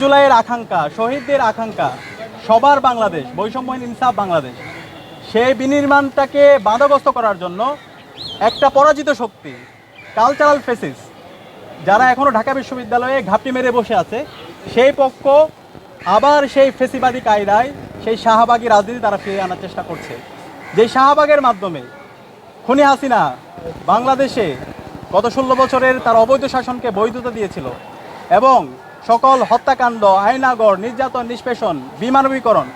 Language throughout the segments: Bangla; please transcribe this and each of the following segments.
জুলাইয়ের আকাঙ্ক্ষা, শহীদদের আকাঙ্ক্ষা, সবার বাংলাদেশ, বৈষম্যহীন ইনসাফ বাংলাদেশ, সেই বিনির্মাণটাকে বাধাগ্রস্ত করার জন্য একটা পরাজিত শক্তি কালচারাল ফেসিস যারা এখনও ঢাকা বিশ্ববিদ্যালয়ে ঘাপটি মেরে বসে আছে, সেই পক্ষ আবার সেই ফেসিবাদী কায়দায় সেই শাহবাগী রাজনীতি তারা ফিরে আনার চেষ্টা করছে। যে শাহবাগের মাধ্যমে খুনি হাসিনা বাংলাদেশে গত ষোলো বছরের তার অবৈধ শাসনকে বৈধতা দিয়েছিল এবং সকল হত্যাকাণ্ড আইনাগর নির্যাতন, নিষ্পেষণ, বিমানবীকরণ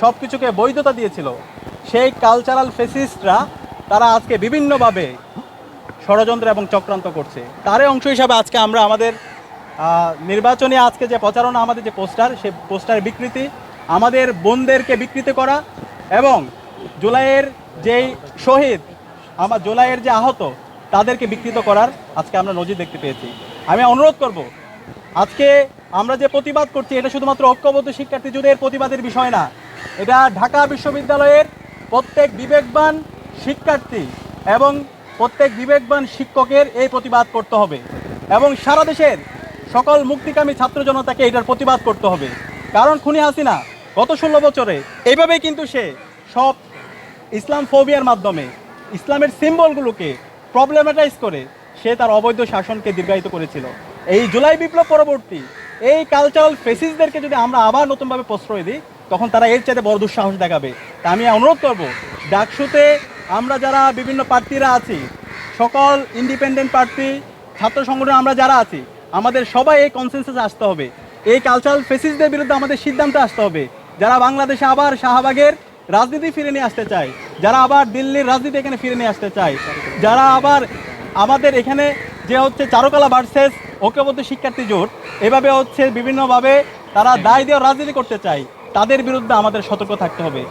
সব কিছুকে বৈধতা দিয়েছিল। সেই কালচারাল ফেসিস্টরা তারা আজকে বিভিন্নভাবে ষড়যন্ত্র এবং চক্রান্ত করছে। তারই অংশ হিসাবে আজকে আমরা আমাদের নির্বাচনী আজকে যে প্রচারণা, আমাদের যে পোস্টার সেই পোস্টার বিকৃতি, আমাদের বোনদেরকে বিকৃতি করা এবং জুলাইয়ের যেই শহীদ আমার জুলাইয়ের যে আহত, তাদেরকে বিকৃত করার আজকে আমরা নজির দেখতে পেয়েছি। আমি অনুরোধ করব আজকে আমরা যে প্রতিবাদ করছি, এটা শুধুমাত্র ঐক্যবদ্ধ শিক্ষার্থী শিক্ষার্থীদের প্রতিবাদের বিষয় না, এটা ঢাকা বিশ্ববিদ্যালয়ের প্রত্যেক বিবেকবান শিক্ষার্থী এবং প্রত্যেক বিবেকবান শিক্ষকের এই প্রতিবাদ করতে হবে এবং সারা দেশের সকল মুক্তিকামী ছাত্র জনতাকে এটার প্রতিবাদ করতে হবে। কারণ খুনি হাসিনা গত ষোলো বছরে এইভাবেই কিন্তু সে সব ইসলাম ফোবিয়ার মাধ্যমে ইসলামের সিম্বলগুলোকে প্রবলেমাটাইজ করে সে তার অবৈধ শাসনকে দীর্ঘায়িত করেছিল। এই জুলাই বিপ্লব পরবর্তী, এই কালচারাল ফেসিসদেরকে যদি আমরা আবার নতুনভাবে প্রশ্রয় দিই, তখন তারা এর চাইতে বড় দুঃসাহস দেখাবে। তা আমি অনুরোধ করব, ডাকসুতে আমরা যারা বিভিন্ন প্রার্থীরা আছি, সকল ইন্ডিপেন্ডেন্ট প্রার্থী, ছাত্র সংগঠন আমরা যারা আছি, আমাদের সবাই এই কনসেন্সাসে আসতে হবে। এই কালচারাল ফেসিসদের বিরুদ্ধে আমাদের সিদ্ধান্তে আসতে হবে, যারা বাংলাদেশে আবার শাহবাগের রাজনীতি ফিরে নিয়ে আসতে চায়, যারা আবার দিল্লির রাজনীতি এখানে ফিরে নিয়ে আসতে চায়, যারা আবার আমাদের এখানে যে হচ্ছে চারুকলা ভার্সেস ঐক্যবদ্ধ শিক্ষার্থী জোট, এভাবে হচ্ছে বিভিন্নভাবে তারা দায় দেওয়া রাজনীতি করতে চায়, তাদের বিরুদ্ধে আমাদের সতর্ক থাকতে হবে।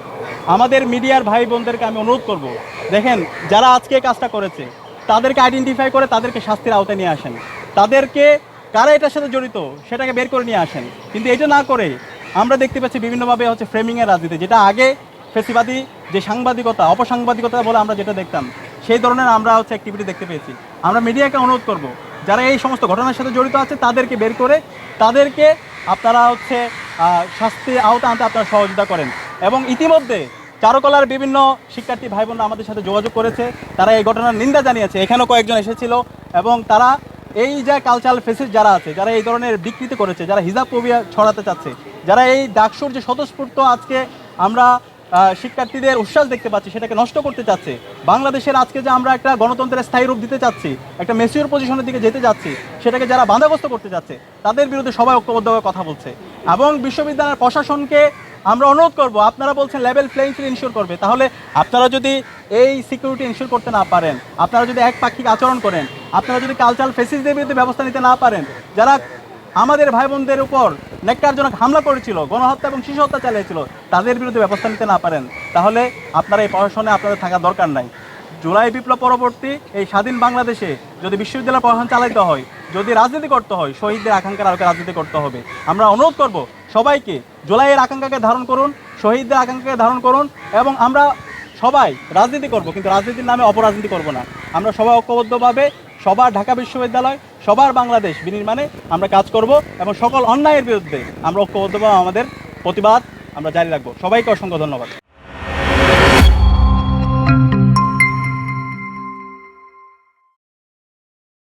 আমাদের মিডিয়ার ভাই বোনদেরকে আমি অনুরোধ করব, দেখেন, যারা আজকে কাজটা করেছে, তাদেরকে আইডেন্টিফাই করে তাদেরকে শাস্তির আওতায় নিয়ে আসেন। তাদেরকে কারা এটার সাথে জড়িত, সেটাকে বের করে নিয়ে আসেন। কিন্তু এটা না করে আমরা দেখতে পাচ্ছি বিভিন্নভাবে হচ্ছে ফ্রেমিংয়ের রাজনীতি, যেটা আগে ফেসিবাদী যে সাংবাদিকতা, অপসাংবাদিকতা বলে আমরা যেটা দেখতাম, সেই ধরনের আমরা হচ্ছে অ্যাক্টিভিটি দেখতে পেয়েছি। আমরা মিডিয়াকে অনুরোধ করব, যারা এই সমস্ত ঘটনার সাথে জড়িত আছে, তাদেরকে বের করে, তাদেরকে আপনারা হচ্ছে শাস্তি আওতা আনতে আপনারা সহযোগিতা করেন। এবং ইতিমধ্যে চারুকলার বিভিন্ন শিক্ষার্থী ভাই বোনরা আমাদের সাথে যোগাযোগ করেছে, তারা এই ঘটনার নিন্দা জানিয়েছে। এখানেও কয়েকজন এসেছিল এবং তারা এই যে কালচারাল ফেসিস যারা আছে, যারা এই ধরনের বিকৃতি করেছে, যারা হিজাব কবিয়া ছড়াতে চাচ্ছে, যারা এই ডাকসুর যে স্বতঃস্ফূর্ত আজকে আমরা শিক্ষার্থীদের উচ্ছ্বাস দেখতে পাচ্ছি, সেটাকে নষ্ট করতে চাচ্ছে। বাংলাদেশের আজকে যে আমরা একটা গণতন্ত্রের স্থায়ী রূপ দিতে চাচ্ছি, একটা মেসিওর পজিশনের দিকে যেতে যাচ্ছি, সেটাকে যারা বাধাগ্রস্ত করতে যাচ্ছে, তাদের বিরুদ্ধে সবাই ঐক্যবদ্ধভাবে কথা বলছে। এবং বিশ্ববিদ্যালয়ের প্রশাসনকে আমরা অনুরোধ করব, আপনারা বলছেন লেভেল প্লেইং ফিল্ড ইনশিওর করবে, তাহলে আপনারা যদি এই সিকিউরিটি ইনশিওর করতে না পারেন, আপনারা যদি এক পাক্ষিক আচরণ করেন, আপনারা যদি কালচারাল ফেসিসদের বিরুদ্ধে ব্যবস্থা নিতে না পারেন, যারা আমাদের ভাই বোনদের উপর নেককারজনক হামলা করেছিল, গণহত্যা এবং শিশু হত্যা চালিয়েছিল, তাদের বিরুদ্ধে ব্যবস্থা নিতে না পারেন, তাহলে আপনারা এই প্রশাসনে আপনাদের থাকা দরকার নাই। জুলাই বিপ্লব পরবর্তী এই স্বাধীন বাংলাদেশে যদি বিশ্ববিদ্যালয় প্রশাসন চালাইতে হয়, যদি রাজনীতি করতে হয়, শহীদদের আকাঙ্ক্ষার আলোকে রাজনীতি করতে হবে। আমরা অনুরোধ করব, সবাইকে জুলাইয়ের আকাঙ্ক্ষাকে ধারণ করুন, শহীদদের আকাঙ্ক্ষাকে ধারণ করুন এবং আমরা সবাই রাজনীতি করব, কিন্তু রাজনীতির নামে অপরাজনীতি করব না। আমরা সবাই ঐক্যবদ্ধভাবে সবার ঢাকা বিশ্ববিদ্যালয়, সবার বাংলাদেশ বিনির্মাণে আমরা কাজ করব এবং সকল অন্যায়ের বিরুদ্ধে আমরা ঐক্যবদ্ধভাবে আমাদের প্রতিবাদ আমরা জারি রাখব। সবাইকে অসংখ্য ধন্যবাদ।